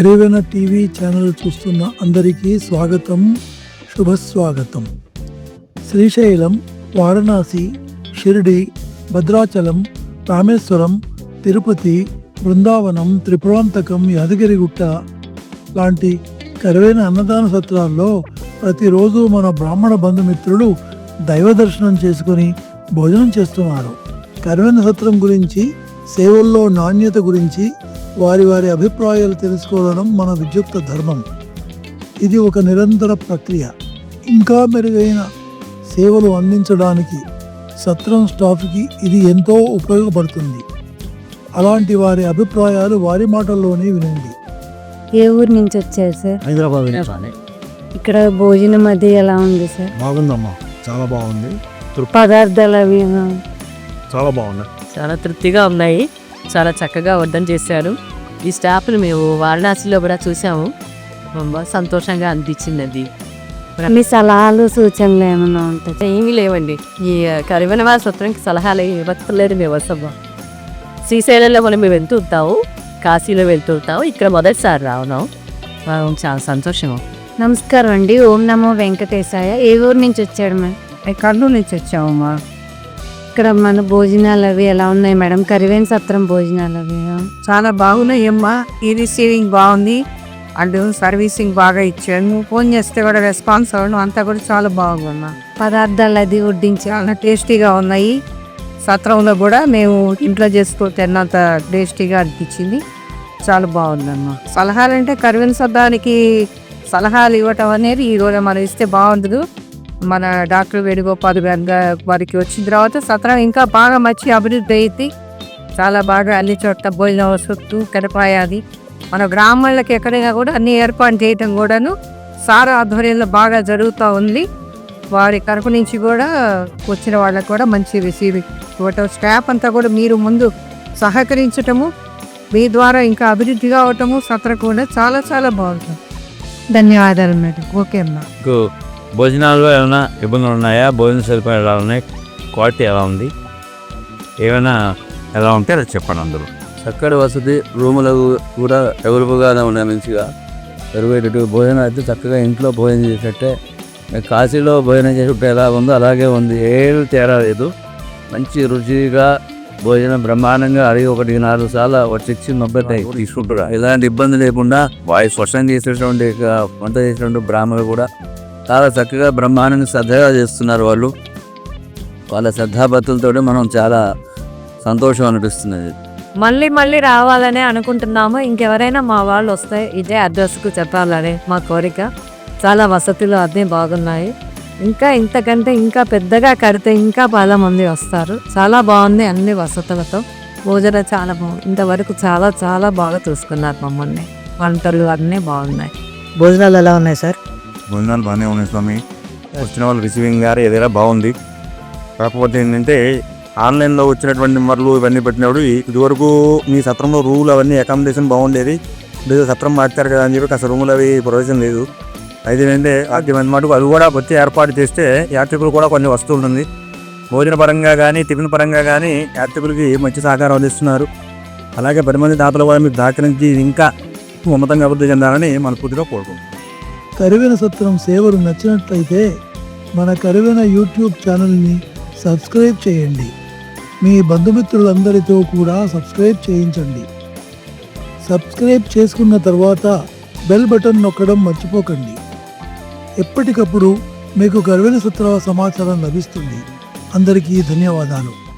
Karivena TV channel చూస్తున్న అందరికీ స్వాగతం శుభస్వాగతం. శ్రీశైలం వారణాసి షిరిడి భద్రాచలం రామేశ్వరం తిరుపతి బృందావనం త్రిపురాంతకం యాదగిరిగుట్ట లాంటి కరువైన అన్నదాన సత్రాల్లో ప్రతిరోజు మన బ్రాహ్మణ బంధుమిత్రులు దైవ దర్శనం చేసుకుని భోజనం చేస్తున్నారు. కరువైన సత్రం గురించి సేవల్లో నాణ్యత గురించి వారి వారి అభిప్రాయాలు తెలుసుకోవడం మన విద్యుక్త ధర్మం. ఇది ఒక నిరంతర ప్రక్రియ. ఇంకా మెరుగైన సేవలు అందించడానికి సత్రం స్టాఫ్కి ఇది ఎంతో ఉపయోగపడుతుంది. అలాంటి వారి అభిప్రాయాలు వారి మాటల్లోనే వినండి. ఏ ఊరు నుంచి వచ్చారు సార్? హైదరాబాద్ నుంచి. ఇక్కడ భోజనం అది ఎలా ఉంది సార్? బాగుందమ్మా. చాలా బాగుంది. పదార్థాలు అవి? చాలా బాగుంది చాలా తృప్తిగా ఉన్నాయి. చాలా చక్కగా అర్థం చేశారు. ఈ స్టాఫ్ను మేము వారణాసిలో కూడా చూసాము సంతోషంగా అనిపించింది అది. మీ సలహాలు సూచనలు ఏమైనా ఉంటాయి ఏమీ లేవండి. ఈ కరివన వారి సూత్రంకి సలహాలు ఇవ్వట్లేదు మేము వస్తాము శ్రీశైలంలో మనం మేము వెళ్తుంటాము కాశీలో వెళ్తుంటాము ఇక్కడ మొదటిసారి రావున్నాం చాలా సంతోషము. నమస్కారం అండి. ఓం నమో వెంకటేశాయ. ఏ ఊరు నుంచి వచ్చాడు మేము కర్నూలు నుంచి వచ్చామమ్మా ఇక్కడ మన భోజనాలు అవి ఎలా ఉన్నాయి మేడం? కరివేన సత్రం భోజనాలు అవి. చాలా బాగున్నాయమ్మా ఈ రిసీవింగ్ బాగుంది. అండ్ సర్వీసింగ్ బాగా ఇచ్చాను ఫోన్ చేస్తే కూడా రెస్పాన్స్ అవ్వడం అంతా కూడా చాలా బాగుందమ్మా. పదార్థాలు అది వడ్డించి చాలా టేస్టీగా ఉన్నాయి. సత్రంలో కూడా మేము ఇంట్లో చేసుకొని తిన్నంత టేస్టీగా అనిపించింది. చాలా బాగుందమ్మా. సలహాలు అంటే కరువిన సద్దానికి సలహాలు ఇవ్వటం అనేది ఈ రోజు మనం ఇస్తే బాగుండదు. మన డాక్టర్ వేణుగోపాల్ గారి వారికి వచ్చిన తర్వాత సత్రం ఇంకా బాగా మంచి అభివృద్ధి అయింది. చాలా బాగా అన్ని చోట్ల భోజన వసతు కడపాయాలి మన గ్రామాలకు ఎక్కడైనా కూడా అన్ని ఏర్పాటు చేయటం కూడాను సారా ఆధ్వర్యంలో బాగా జరుగుతూ ఉంది. వారి తరపు నుంచి కూడా వచ్చిన వాళ్ళకు కూడా మంచి రిసీవ్ ఇవ్వటం స్టాఫ్ అంతా కూడా మీరు ముందు సహకరించటము మీ ద్వారా ఇంకా అభివృద్ధి కావటము సత్ర కూడా చాలా చాలా బాగుంటుంది. ధన్యవాదాలు మేడం. ఓకే అమ్మా. భోజనాల్లో ఏమైనా ఇబ్బందులు ఉన్నాయా? భోజన ఎలా ఉన్నాయి క్వాలిటీ ఎలా ఉంది? ఏమైనా ఎలా ఉంటే అది చెప్పండి అందరూ చక్కటి వసతి రూములు కూడా ఎవరుగానే ఉన్నాయి మంచిగా. పెరిగేటట్టు భోజనం అయితే చక్కగా ఇంట్లో భోజనం చేసేటట్టే కాశీలో భోజనం చేసేటప్పుడు ఎలా ఉందో అలాగే ఉంది. ఏమి తేడా లేదు. మంచి రుచిగా భోజనం బ్రహ్మాండంగా అడిగి ఒకటి నాలుగు సార్లు వచ్చి మొబ్బై తీసుకుంటారు. ఎలాంటి ఇబ్బంది లేకుండా వాయి స్వచ్ఛం చేసేటువంటి వంట చేసేటువంటి బ్రాహ్మణులు కూడా చాలా చక్కగా బ్రహ్మాండంగా శ్రద్ధగా చేస్తున్నారు వాళ్ళు. వాళ్ళ శ్రద్ధాభక్తులతో మనం చాలా సంతోషం అనిపిస్తున్నది. మళ్ళీ మళ్ళీ రావాలనే అనుకుంటున్నాము. ఇంకెవరైనా మా వాళ్ళు వస్తే ఇదే అడ్రస్కు చెప్పాలని మా కోరిక. చాలా వసతులు అన్నీ బాగున్నాయి. ఇంకా ఇంతకంటే ఇంకా పెద్దగా కడితే ఇంకా చాలా మంది వస్తారు. చాలా బాగుంది అన్ని వసతులతో. భోజనం చాలా బాగుంది ఇంతవరకు చాలా చాలా బాగా చూసుకున్నారు మమ్మల్ని. వంటలు అన్నీ బాగున్నాయి. భోజనాలు ఎలా ఉన్నాయి సార్? భోజనాలు బాగానే ఉన్నాయి స్వామి. వచ్చిన వాళ్ళు రిసీవింగ్ గారు ఏదైనా బాగుంది. కాకపోతే ఏంటంటే ఆన్లైన్లో వచ్చినటువంటి నెంబర్లు ఇవన్నీ పెట్టినప్పుడు ఇదివరకు మీ సత్రంలో రూల్ అవన్నీ అకామిడేషన్ బాగుండేది. లేదు సత్రం మార్చారు కదా అని చెప్పి కాస్త రూములు అవి ప్రొవిజన్ లేదు. అయితే ఏంటంటే సాధ్యమైన మటుకు అది కూడా వచ్చి ఏర్పాటు చేస్తే యాత్రికులు కూడా కొన్ని వస్తూ ఉంటుంది. భోజన పరంగా కానీ టిఫిన్ పరంగా కానీ యాత్రికులకి మంచి సహకారం అందిస్తున్నారు. అలాగే పది మంది దాతలు కూడా మీరు దాకరించి ఇంకా ఉన్నతంగా అభివృద్ధి చెందాలని మనస్ఫూర్తిగా కోరుకుంటున్నాం. కరివెన సత్రం సేవలు నచ్చినట్లయితే మన కరివెన యూట్యూబ్ ఛానల్ని సబ్స్క్రైబ్ చేయండి. మీ బంధుమిత్రులందరితో కూడా సబ్స్క్రైబ్ చేయించండి. సబ్స్క్రైబ్ చేసుకున్న తర్వాత బెల్ బటన్ నొక్కడం మర్చిపోకండి. ఎప్పటికప్పుడు మీకు కరివెన సత్ర సమాచారం లభిస్తుంది. అందరికీ ధన్యవాదాలు.